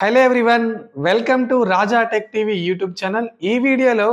Hello everyone welcome to Raja tech TV YouTube channel ఈ వీడియోలో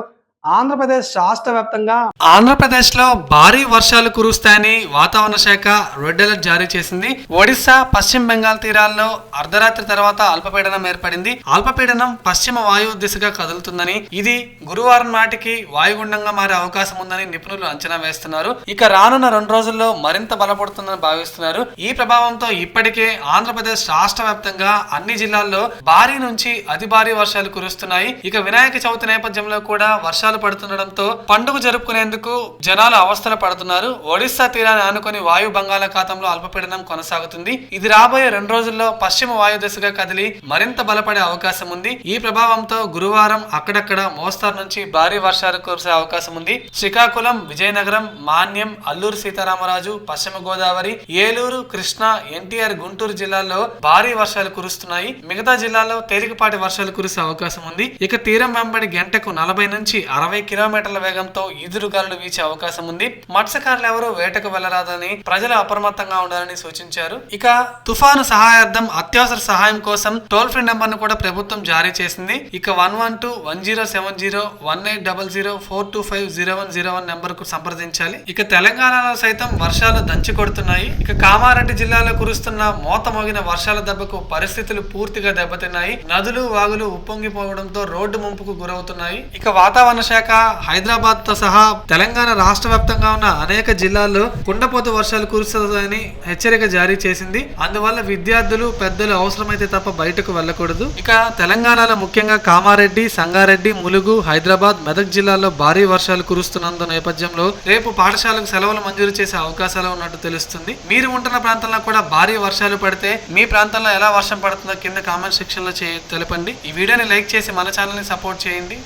ఆంధ్రప్రదేశ్ రాష్ట్ర వ్యాప్తంగా ఆంధ్రప్రదేశ్లో భారీ వర్షాలు కురుస్తాయని వాతావరణ శాఖ రెడ్ అలర్ట్ జారీ చేసింది. ఒడిశా పశ్చిమ బెంగాల్ తీరాల్లో అర్ధరాత్రి తర్వాత అల్పపీడనం ఏర్పడింది. అల్పపీడనం పశ్చిమ వాయువు దిశగా కదులుతుందని ఇది గురువారం నాటికి వాయుగుండంగా మారే అవకాశం ఉందని నిపుణులు అంచనా వేస్తున్నారు. ఇక రానున్న రెండు రోజుల్లో మరింత బలపడుతుందని భావిస్తున్నారు. ఈ ప్రభావంతో ఇప్పటికే ఆంధ్రప్రదేశ్ రాష్ట్ర వ్యాప్తంగా అన్ని జిల్లాల్లో భారీ నుంచి అతి భారీ వర్షాలు కురుస్తున్నాయి. ఇక వినాయక చవితి నేపథ్యంలో కూడా వర్షాలు పడుతుండడంతో పండుగ జరుపుకునేందుకు జనాలు అవస్థలు పడుతున్నారు. ఒడిశా తీరాన్ని ఆనుకొని వాయు బంగాళాఖాతంలో అల్పపీడనం కొనసాగుతుంది. ఇది రాబోయే రెండు రోజుల్లో పశ్చిమ వాయు దిశగా కదిలి మరింత బలపడే అవకాశం ఉంది. ఈ ప్రభావంతో గురువారం అక్కడక్కడ మోస్తారు నుంచి భారీ వర్షాలు కురిసే అవకాశం ఉంది. శ్రీకాకుళం విజయనగరం మాన్యం అల్లూరు సీతారామరాజు పశ్చిమ గోదావరి ఏలూరు కృష్ణా ఎన్టీఆర్ గుంటూరు జిల్లాల్లో భారీ వర్షాలు కురుస్తున్నాయి. మిగతా జిల్లాల్లో తేలికపాటి వర్షాలు కురిసే అవకాశం ఉంది. ఇక తీరం వెంబడి గంటకు నలభై నుంచి అరవై కిలోమీటర్ల వేగంతో ఈదురుగాలులు వీచే అవకాశం ఉంది. మత్స్యకారులు ఎవరూ వేటకు వెళ్ళరాదని ప్రజలు అప్రమత్తంగా ఉండాలని సూచించారు. ఇక తుఫాను సహాయార్థం అత్యవసర సహాయం కోసం టోల్ ఫ్రీ నెంబర్ను కూడా ప్రభుత్వం జారీ చేసింది. ఇక one one two one zero seven zero one eight double zero four two five zero one zero one నెంబర్కు సంప్రదించాలి. ఇక తెలంగాణలో సైతం వర్షాలు దంచి కొడుతున్నాయి. ఇక కామారెడ్డి జిల్లాలో కురుస్తున్న మోత మోగిన వర్షాల దెబ్బకు పరిస్థితులు పూర్తిగా దెబ్బతిన్నాయి. నదులు వాగులు ఉప్పొంగిపోవడంతో రోడ్డు ముంపుకు గురవుతున్నాయి. ఇక వాతావరణ శాఖ హైదరాబాద్తో సహా తెలంగాణ రాష్ట్ర వ్యాప్తంగా ఉన్న అనేక జిల్లాల్లో కుండపోత వర్షాలు కురుస్తుందని హెచ్చరిక జారీ చేసింది. అందువల్ల విద్యార్థులు పెద్దలు అవసరమైతే తప్ప బయటకు వెళ్ళకూడదు. ఇక తెలంగాణలో ముఖ్యంగా కామారెడ్డి సంగారెడ్డి ములుగు హైదరాబాద్ మెదక్ జిల్లాల్లో భారీ వర్షాలు కురుస్తున్నందు నేపథ్యంలో రేపు పాఠశాలకు సెలవులు మంజూరు చేసే అవకాశాలు ఉన్నట్టు తెలుస్తుంది. మీరు ఉంటున్న ప్రాంతంలో కూడా భారీ వర్షాలు పడితే మీ ప్రాంతంలో ఎలా వర్షం పడుతుందో కింద కామెంట్ సెక్షన్లో చే- తెలపండి. ఈ వీడియోని లైక్ చేసి మన ఛానల్ని సపోర్ట్ చేయండి.